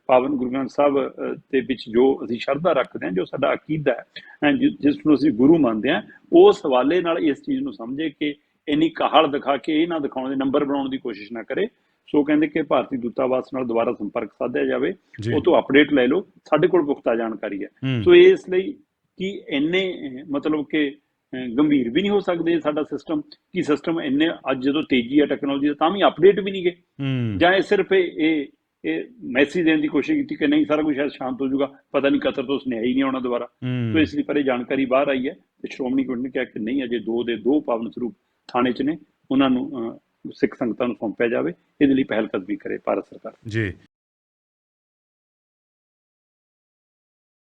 ਪਾਵਨ ਗੁਰੂ ਗ੍ਰੰਥ ਸਾਹਿਬ ਦੇ ਵਿੱਚ ਜੋ ਅਸੀਂ ਸ਼ਰਧਾ ਰੱਖਦੇ ਹਾਂ ਜੋ ਸਾਡਾ ਅਕੀਦਾ ਹੈ ਜਿਸ ਨੂੰ ਅਸੀਂ ਗੁਰੂ ਮੰਨਦੇ ਹਾਂ ਉਸ ਹਵਾਲੇ ਨਾਲ ਇਸ ਚੀਜ਼ ਨੂੰ ਸਮਝੇ ਕਿ ਇੰਨੀ ਕਾਹਲ ਦਿਖਾ ਕੇ ਇਹ ਨਾ ਦਿਖਾਉਣ ਦੇ ਨੰਬਰ ਬਣਾਉਣ ਦੀ ਕੋਸ਼ਿਸ਼ ਨਾ ਕਰੇ। ਸੋ ਕਹਿੰਦੇ ਕਿ ਭਾਰਤੀ ਦੂਤਾਵਾਸ ਨਾਲ ਦੁਬਾਰਾ ਸੰਪਰਕ ਸਾਧਿਆ ਜਾਵੇ। ਉਹ ਤੋਂ ਅਪਡੇਟ ਲੈ ਲਓ। ਸਾਡੇ ਕੋਲ ਪੁਖਤਾ ਜਾਣਕਾਰੀ ਹੈ। ਸੋ ਇਸ ਲਈ ਕਿ ਇੰਨੇ ਮਤਲਬ ਕਿ ਗੰਭੀਰ ਵੀ ਨਹੀਂ ਹੋ ਸਕਦੇ ਸਾਡਾ ਸਿਸਟਮ ਕਿ ਸਿਸਟਮ ਇੰਨੇ ਅੱਜ ਜਦੋਂ ਤੇਜ਼ੀ ਹੈ ਟੈਕਨੋਲੋਜੀ ਦਾ ਤਾਂ ਵੀ ਅਪਡੇਟ ਵੀ ਨਹੀਂ ਗਏ। ਜਾਂ ਇਹ ਸਿਰਫ ਇਹ ਇਹ ਮੈਸੇਜ ਦੇਣ ਦੀ ਕੋਸ਼ਿਸ਼ ਕੀਤੀ ਕਿ ਨਹੀਂ ਸਾਰਾ ਕੁਝ ਸ਼ਾਇਦ ਸ਼ਾਂਤ ਹੋ ਜਾਊਗਾ ਪਤਾ ਨਹੀਂ ਕਤਰ ਤੋਂ ਸੁਨੇਹਾ ਹੀ ਨਹੀਂ ਆਉਣਾ ਦੁਬਾਰਾ। ਸੋ ਇਸ ਲਈ ਪਰ ਜਾਣਕਾਰੀ ਬਾਹਰ ਆਈ ਹੈ ਤੇ ਸ਼੍ਰੋਮਣੀ ਕਮੇਟੀ ਨੇ ਕਿਹਾ ਕਿ ਨਹੀਂ ਅਜੇ ਦੋ ਦੇ ਦੋ ਪਾਵਨ ਸਰੂਪ ਥਾਣੇ 'ਚ ਨੇ ਉਹਨਾਂ ਨੂੰ ਸਿੱਖ ਸੰਗਤਾਂ ਨੂੰ ਸੌਂਪਿਆ ਜਾਵੇ ਇਹਦੇ ਲਈ ਪਹਿਲ ਕਦਮੀ ਕਰੇ ਭਾਰਤ ਸਰਕਾਰ। ਜੀ।